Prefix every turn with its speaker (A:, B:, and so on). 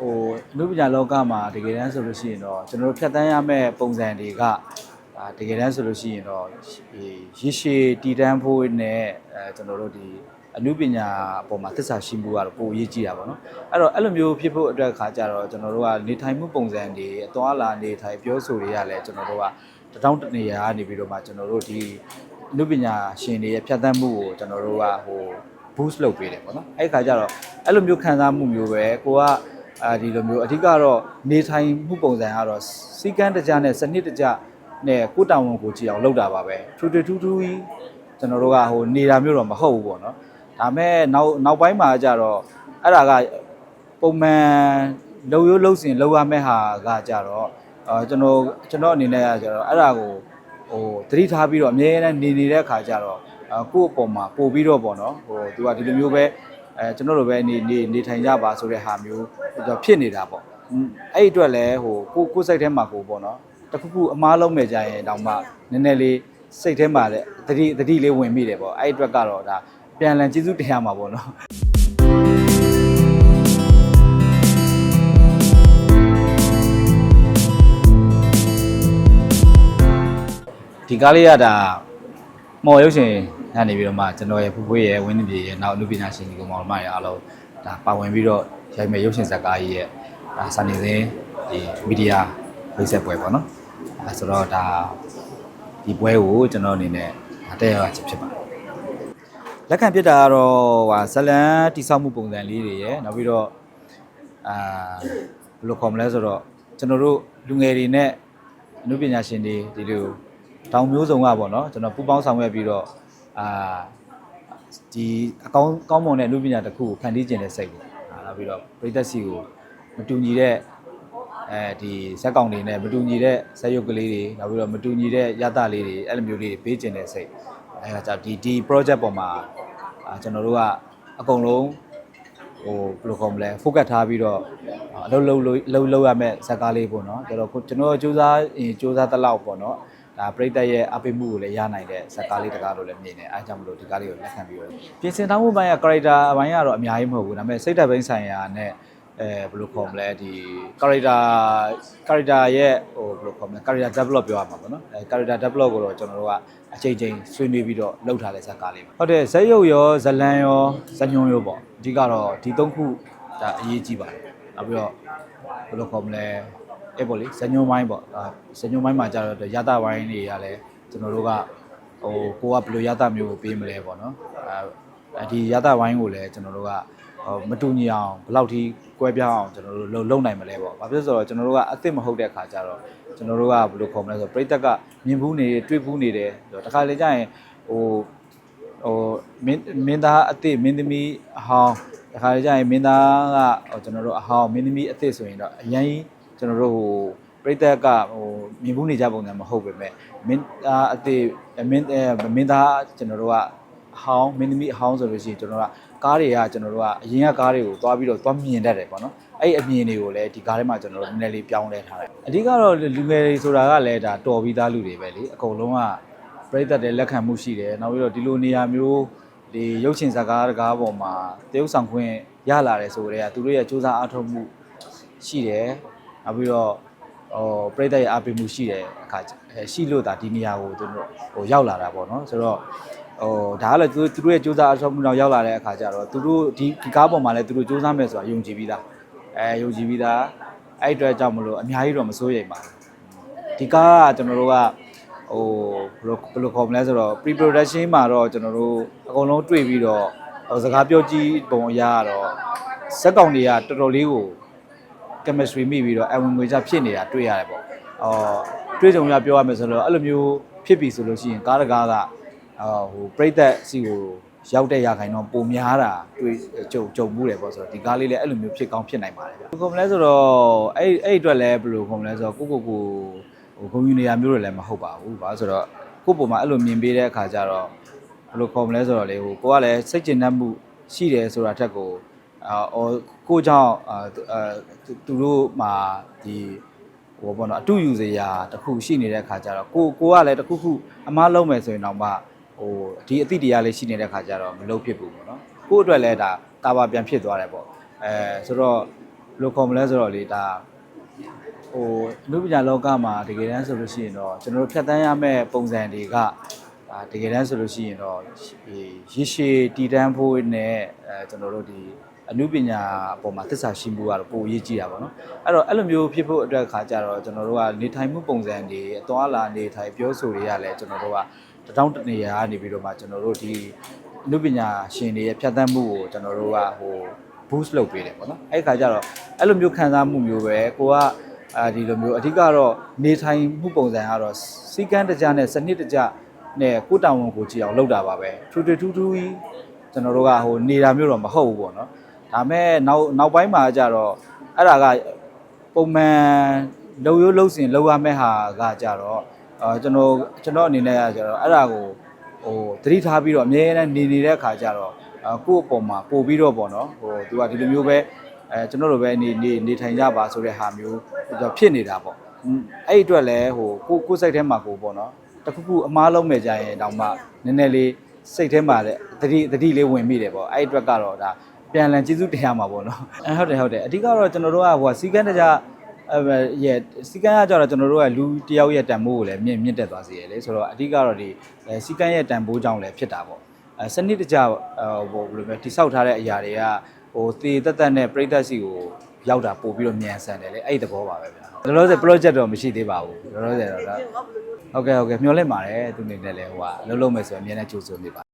A: ဟိုအနုပညာလောကမှာတကယ်တမ်းဆိုလို့ရှိရင်တော့ကျွန်တော်တို့ဖြတ်တန်းရမယ့်ပုံစံတွေကအာတကယ်တမ်းဆိုလို့ရှိရင်တော့ဒီရရှိတည်တန်းဖို့နဲ့အဲကျွန်တော်တို့ဒီအနုပညာအပေါ်မှာသစ္စာရှိမှုကတော့ပိုအရေးကြီးတာပေါ့နော်အဲ့တော့အဲ့လိုမျိုးဖြစ်ဖို့အတွက်ခါကြတော့ကျွန်တော်တို့ကနေထိုင်မှုပုံစံတွေအသွားလာနေထိုင်ပြောဆိုတွေကလည်းကျွန်တော်တို့ကတထောင်တနေရာကနေပြီးတော့မှကျွန်တော်တို့ဒီအနုပညာရှင်တွေရဲ့ဖြတ်တန်းမှုကိုကျွန်တော်တို့ကဟို boost လုပ်ပေးတယ်ပေါ့နော်အဲ့ဒီခါကျတော့အဲ့လိုမျိုးခံစားမှုမျိုးပဲကိုက အာဒီလိုမျိုးအဓိကတော့နေထိုင်မှုပုံစံကတော့စီကန်းတကြနဲ့စနစ်တကြနဲ့ကိုယ်တောင်ဝန်ကိုကြည့်အောင်လုပ်တာပါပဲထူထူထူးထူးကြီးကျွန်တော်တို့ကဟိုနေတာမျိုးတော့မဟုတ်ဘူးပေါ့နော်ဒါမဲ့နောက်နောက်ပိုင်းမှာကျတော့အဲ့ဒါကပုံမှန်လှုပ်ရိုးလှုပ်စင်လှုပ်ရမယ့်ဟာကကြတော့အာကျွန်တော်ကျွန်တော်အနေနဲ့ကကြတော့အဲ့ဒါကိုဟိုသတိထားပြီးတော့အမြဲတမ်းနေနေတဲ့အခါကျတော့အကိုယ့်အပေါ်မှာပို့ပြီးတော့ပေါ့နော်ဟိုသူကဒီလိုမျိုးပဲ အဲကျွန်တော်တို့ပဲနေနေနေထိုင်ကြပါဆိုတဲ့ဟာမျိုးဖြစ်နေတာပေါ့အဲ့ဒီအတွက်လည်းဟိုကိုကိုယ်စိတ်ထဲမှာကိုပေါ့နော်တခုခုအမားလုံးမဲ့ကြရင်တောင်မှနည်းနည်းလေးစိတ်ထဲမှာလည်းတတိတတိလေးဝင်မိတယ်ပေါ့အဲ့ဒီအတွက်ကတော့ဒါပြန်လည်ကျေးဇူးတင်ရမှာပေါ့နော်ဒီကားလေးကဒါမော်ရုပ်ရှင် ကနေပြီးတော့မှကျွန်တော်ရဲ့ဖူဖွေးရဲ့ဝင်းနေပြေရဲ့နောက်လူပညာရှင်ဒီကောင်မောင်မတွေအားလုံးဒါပါဝင်ပြီးတော့ရိုက်မဲ့ရုပ်ရှင်ဇာတ်ကားကြီးရဲ့ဒါစာနေစဉ်ဒီမီဒီယာဖိတ်ဆက်ပွဲပေါ့နော်အဲဆိုတော့ဒါဒီပွဲကိုကျွန်တော်အနေနဲ့တက်ရောက်ချက်ဖြစ်ပါတယ်လက်ခံပြစ်တာကတော့ဟာဇလန်တိဆောက်မှုပုံစံလေးတွေရဲ့နောက်ပြီးတော့အာဘယ်လိုခေါ်မလဲဆိုတော့ကျွန်တော်တို့လူငယ်တွေနဲ့အမှုပညာရှင်တွေဒီလိုတောင်မျိုးစုံကပေါ့နော်ကျွန်တော်ပူပေါင်းဆောင်ရွက်ပြီးတော့ အာဒီအကောင်းကောင်းမွန်တဲ့လူပညာတစ်ခုကိုဖန်တီးခြင်းတဲ့စိတ်ကိုအာနောက်ပြီးတော့ပြည်သက်စီကိုမတူညီတဲ့အဲဒီဇက်ကောင်တွေနဲ့မတူညီတဲ့ဇက်ရုပ်ကလေးတွေနောက်ပြီးတော့မတူညီတဲ့ရတလေးတွေအဲ့လိုမျိုးလေးတွေပေးခြင်းတဲ့စိတ်အဲဒါကြောင့်ဒီဒီ project ပေါ်မှာအာကျွန်တော်တို့ကအကုန်လုံးဟိုဘယ်လိုခေါ်မလဲ focus ထားပြီးတော့အလုပ်လုပ်လုပ်လုပ်လုပ်ရမယ့်ဇက်ကားလေးပေါ့နော်ကျွန်တော်ကျွန်တော်စူးစမ်းစူးစမ်းတလောက်ပေါ့နော် ဒါပရိသတ်ရဲ့အပိမှုကိုလည်းရနိုင်တဲ့ဇာတ်ကားလေးတကားလို့လည်းမြင်တယ်အဲဒါကြောင့်မလို့ဒီကားလေးကိုလက်ခံပြီးတော့ပြင်ဆင်ထားမှုပိုင်းက character အပိုင်းကတော့အများကြီးမဟုတ်ဘူးဒါပေမဲ့စိတ်ဓာတ်ပိုင်းဆိုင်ရာနဲ့အဲဘယ်လိုခေါ်မလဲဒီ character character ရဲ့ဟိုဘယ်လိုခေါ်မလဲ character develop ပြောရမှာပေါ့နော်အဲ character develop ကိုတော့ကျွန်တော်တို့ကအချိန်ချင်းဆွေးနွေးပြီးတော့လုပ်ထားတဲ့ဇာတ်ကားလေးပါဟုတ်တယ်ဇက်ရုပ်ရောဇလန်ရောဇညွန်ရောပေါ့အဓိကတော့ဒီသုံးခုဒါအရေးကြီးပါတယ်နောက်ပြီးတော့ဘယ်လိုခေါ်မလဲ အဲ့ပေါ့လေဇညွန်မိုင်းပေါ့အာဇညွန်မိုင်းမှာကျတော့ရတဝိုင်းတွေကလည်းကျွန်တော်တို့ကဟိုကိုကဘယ်လိုရတမျိုးကိုပေးမလဲပေါ့နော်အဲဒီရတဝိုင်းကိုလည်းကျွန်တော်တို့ကဟိုမတူညီအောင်ဘယ်လောက်ထိကွဲပြားအောင်ကျွန်တော်တို့လုံလုံနိုင်မလဲပေါ့။ဘာဖြစ်လို့ဆိုတော့ကျွန်တော်တို့ကအစ်စ်မဟုတ်တဲ့အခါကျတော့ကျွန်တော်တို့ကဘယ်လိုခေါ်မလဲဆိုတော့ပြိတက်ကမြင်ဘူးနေတွေ့ဘူးနေတယ်ဆိုတော့တခါလေကျရင်ဟိုဟိုမင်းမင်းသားအစ်စ်မင်းသမီးအဟောင်းတခါလေကျရင်မင်းသားကဟိုကျွန်တော်တို့အဟောင်းမင်းသမီးအစ်စ်ဆိုရင်တော့အရင်ကျွ န်တော်တို့ဟိုပြိတက်ကဟိုမြင်ဘူးနေကြပုံစံမဟုတ်ပဲမဲ့မင်းသားအစ်စ်မင်းမင်းသားကျွန်တော်တို့ကအဟောင်းမင်းသမီးအဟောင်းဆိုလို့ရှိရင်ကျွန်တော်တို့ကကားတွေကကျွန်တော်တို့ကအရင်ကကားတွေကိုသွားပြီးတော့သွားမြင်တတ်တယ်ပေါ့နော်အဲ့အမြင်တွေကိုလည်းဒီကားထဲမှာကျွန်တော်တို့နည်းနည်းလေးပြောင်းလဲထားတယ်အဓိကတော့လူငယ်တွေဆိုတာကလည်းဒါတော်ပြီးသားလူတွေပဲလေအကုန်လုံးကပြိသက်တဲ့လက်ခံမှုရှိတယ်နောက်ပြီးတော့ဒီလိုနေရာမျိုးဒီရုပ်ရှင်ဇာတ်ကားတကားပေါ်မှာတရုပ်ဆောင်ခွင့်ရလာတယ်ဆိုတော့သူတို့ရဲ့စူးစမ်းအားထုတ်မှုရှိတယ် နောက်ပြီးတော့ဟိုပြိသက်ရဲ့အားပေးမှုရှိတယ်အခါရှိလို့ဒါဒီနေရာကိုသူတို့ဟိုရောက်လာတာပေါ့နော်ဆိုတော့ဟိုဒါကလည်းသူသူတို့ရဲ့စူးစမ်းအထောက်မှုတော့ရောက်လာတဲ့အခါကျတော့သူတို့ဒီဒီကားပေါ်မှာလည်းသူတို့စူးစမ်းမယ်ဆိုတာယုံကြည်ပြီးသားအဲယုံကြည်ပြီးသားအဲ့အတွက်ကြောင့်မလို့အများကြီးတော့မစိုးရိမ်ပါဘူးဒီကားကကျွန်တော်တို့ကဟိုဘယ်လိုဘယ်လိုခေါ်မလဲဆိုတော့ pre production မှာတော့ကျွန်တော်တို့အကုန်လုံးတွေ့ပြီးတော့ဟိုစကားပြောကြည့်ပုံအရာကတော့ဇက်ကောင်တွေကတော်တော်လေးကို chemistry မိပြီးတော့အဝင်ငွေချဖြစ်နေတာတွေ့ရတယ်ပေါ့အော်တွေ့ကြုံရပြောရမယ်ဆိုတော့အဲ့လိုမျိုးဖြစ်ပြီဆိုလို့ရှိရင်ကားတကားကအာဟိုပြိသက်စီကိုရောက်တဲ့ရခိုင်တော့ပုံများတာတွေ့ကြုံကြုံမှုတယ်ပေါ့ဆိုတော့ဒီကားလေးလည်းအဲ့လိုမျိုးဖြစ်ကောင်းဖြစ်နိုင်ပါတယ်ဗျ။ဘယ်လိုခေါ်မလဲဆိုတော့အဲ့အဲ့အတွက်လည်းဘယ်လိုခေါ်မလဲဆိုတော့ကိုကိုကိုဟိုဂုံယူနေရမျိုးတွေလည်းမဟုတ်ပါဘူး။ဘာလို့ဆိုတော့ကိုပုံမှာအဲ့လိုမြင်ပေးတဲ့အခါကျတော့ဘယ်လိုခေါ်မလဲဆိုတော့လေဟိုကိုကလည်းစိတ်ကျဉ်တတ်မှုရှိတယ်ဆိုတာထက်ကို အာအော်ကိုကြောင့်အာသူတို့မှာဒီဟိုပေါ့နော်အတူယူစရာတခုရှိနေတဲ့အခါကျတော့ကိုကိုကလည်းတခုခုအမားလုံးမယ်ဆိုရင်တော့မှဟိုဒီအသည့်တရားလေးရှိနေတဲ့ခါကျတော့မလုပ်ဖြစ်ဘူးပေါ့နော်ကို့အတွက်လည်းဒါတာပါပြန်ဖြစ်သွားတယ်ပေါ့အဲဆိုတော့ဘယ်လိုခေါ်မလဲဆိုတော့လေဒါဟိုအနုပညာလောကမှာတကယ်တမ်းဆိုလို့ရှိရင်တော့ကျွန်တော်တို့ဖြတ်တန်းရမယ့်ပုံစံတွေကဒါတကယ်တမ်းဆိုလို့ရှိရင်တော့ဒီရရှိတည်တန်းဖို့နဲ့အဲကျွန်တော်တို့ဒီ အနုပညာအပေါ်မှာသစ္စာရှိမှုကတော့ပိုအရေးကြီးတာပေါ့နော်အဲ့တော့အဲ့လိုမျိုးဖြစ်ဖို့အတွက်ခါကြတော့ကျွန်တော်တို့ကနေထိုင်မှုပုံစံတွေအသွားအလာနေထိုင်ပြောဆိုတွေကလည်းကျွန်တော်တို့ကတထောင်တနေရာကနေပြီးတော့မှကျွန်တော်တို့ဒီအနုပညာရှင်တွေရဲ့ဖြတ်တန်းမှုကိုကျွန်တော်တို့ကဟို boost လုပ်ပေးတယ်ပေါ့နော်အဲ့ဒီခါကျတော့အဲ့လိုမျိုးခံစားမှုမျိုးပဲကိုကအာဒီလိုမျိုးအဓိကတော့နေထိုင်မှုပုံစံကတော့စီကန်းတကြနဲ့စနစ်တကြနဲ့ကိုယ်တောင်ဝန်ကိုကြည့်အောင်လုပ်တာပါပဲထူထူထူးထူးကြီးကျွန်တော်တို့ကဟိုနေတာမျိုးတော့မဟုတ်ဘူးပေါ့နော် ဒါမဲ့နောက်နောက်ပိုင်းမှာကျတော့အဲ့ဒါကပုံမှန်လုံရိုးလုံစင်လုံရမယ့်ဟာကကြတော့အာကျွန်တော်ကျွန်တော်အနေနဲ့ကကြတော့အဲ့ဒါကိုဟိုသတိထားပြီးတော့အမြဲတမ်းနေနေတဲ့အခါကျတော့အကိုယ့်အပေါ်မှာပို့ပြီးတော့ပေါ့နော်ဟိုသူကဒီလိုမျိုးပဲအဲကျွန်တော်တို့ပဲနေနေနေထိုင်ကြပါဆိုတဲ့ဟာမျိုးဖြစ်နေတာပေါ့အဲ့ဒီအတွက်လည်းဟိုကိုကိုယ်စိတ်ထဲမှာကိုပေါ့နော်တခုခုအမားလုံးမဲ့ကြရင်တောင်မှနည်းနည်းလေးစိတ်ထဲမှာတဲ့တတိတတိလေးဝင်မိတယ်ပေါ့အဲ့ဒီအတွက်ကတော့ဒါ ပြန်လည်ကျေးဇူးတရားမှာပေါ့နော်အဲဟုတ်တယ်ဟုတ်တယ်အဓိကတော့ကျွန်တော်တို့ကဟိုစီကန်းတကြအဲရဲ့စီကန်းကကြတော့ကျွန်တော်တို့ကလူတယောက်ရဲ့တန်ဖိုးကိုလည်းမြင့်မြင့်တက်သွားစေရလေဆိုတော့အဓိကတော့ဒီစီကန်းရဲ့တန်ဖိုးကြောင့်လည်းဖြစ်တာပေါ့အဲစနစ်တကျဟိုဘယ်လိုလဲတိဆောက်ထားတဲ့အရာတွေကဟိုသေတက်တက်နဲ့ပြိသက်စီကိုရောက်တာပို့ပြီးတော့မြန်ဆန်တယ်လေအဲ့ဒီသဘောပါပဲဗျာလောလောဆယ် project တော့မရှိသေးပါဘူးလောလောဆယ်တော့ဒါဟုတ်ကဲ့ဟုတ်ကဲ့မျှော်လင့်ပါတယ်သူနေနဲ့လည်းဟိုကလုံးလုံးမယ်ဆိုရင်အများနဲ့ကြိုးစိုးနေပါ